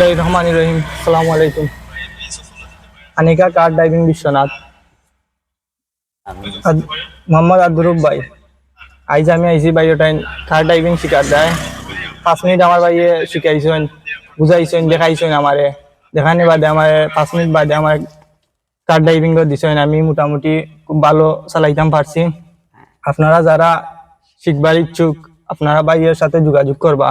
বিসমিল্লাহির রহমানির রহিম। আসসালামু আলাইকুম। Anika car driving Biswanath? Mohammad Abdurrub ভাই। আইজ আমি আইসি ভাই ওটাই কার ড্রাইভিং শিকার দেয় পাঁচ মিনিট আমার ভাইয়ে শিখাইছেন বুঝাইছেন, দেখাইছেন আমারে। দেখানি বাদে আমার, পাঁচ মিনিট বাদে আমার কার ড্রাইভিং দিছেন, আমি মোটামুটি খুব ভালো চালাইতাম, পারছি। আপনারা যারা শিখবার ইচ্ছুক, আপনারা ভাইয়ের সাথে যোগাযোগ করবা।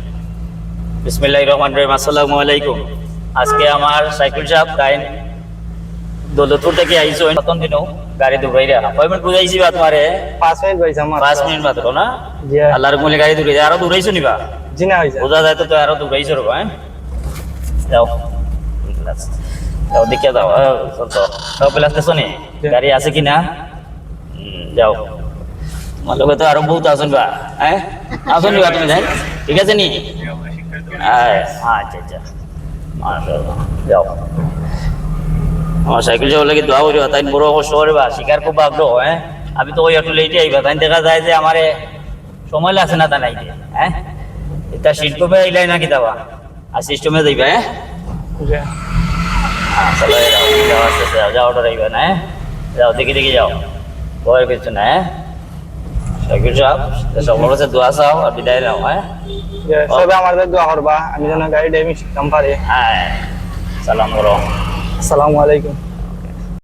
নি বিসমিল্লাহির রহমানির রহিম। আসসালামু আলাইকুম আজকে আমার সাইকেল শপ কাইন দৌলতপুর থেকে আইছো। প্রথম দিনও গাড়ি দুবাইরা। অ্যাপয়েন্টমেন্ট বুঝাইছি বা তোমারে? পাঁচ মিনিট হয়েছে আমার পাঁচ মিনিট মাত্র না? জি আল্লাহর মূলে গাড়ি দূরে আরও দূরাইছো নিবা? জি না হয়েছে বোঝা যায় তো তো আরও দূরাইছো রে হ্যাঁ? যাও। যাও দেখে দাও চলতো সব পেলে আসতেছো নি? গাড়ি আছে কি না? যাও। আমার লোকে তো আরও বহুত আসুন বা হ্যাঁ? আসুন বা তুমি যাই ঠিক আছে নি? হ্যাঁ আচ্ছা আচ্ছা। মাশাআল্লাহ, যাও। আমার সাইকেল যাওয়ার লাগে দোয়া করিবা তাই বড় কষ্ট করবা শিকার খুব আগ্রহ হ্যাঁ? আমি তো ওই একটু লেটে আইবা তাই দেখা যায় যে আমারে সময় লাগছে না তা নাই হ্যাঁ? এটা সিট কবে আইলাই না কিতাবা আর সিস্টেমে যাইবা হ্যাঁ? চলো এই যাও, যাও যাও, যাও হ্যাঁ? দেখি দেখি যাও। ভয় কিছু না হ্যাঁ? সাইকেল সব সকল কাছে দোয়া চাও আর বিদায় নাও হ্যাঁ সবাই আমাদের দোয়া করবা আমি যেন গাড়ি ড্রাইভিং শিখতাম পারি হ্যাঁ সালাম করো আসসালামু আলাইকুম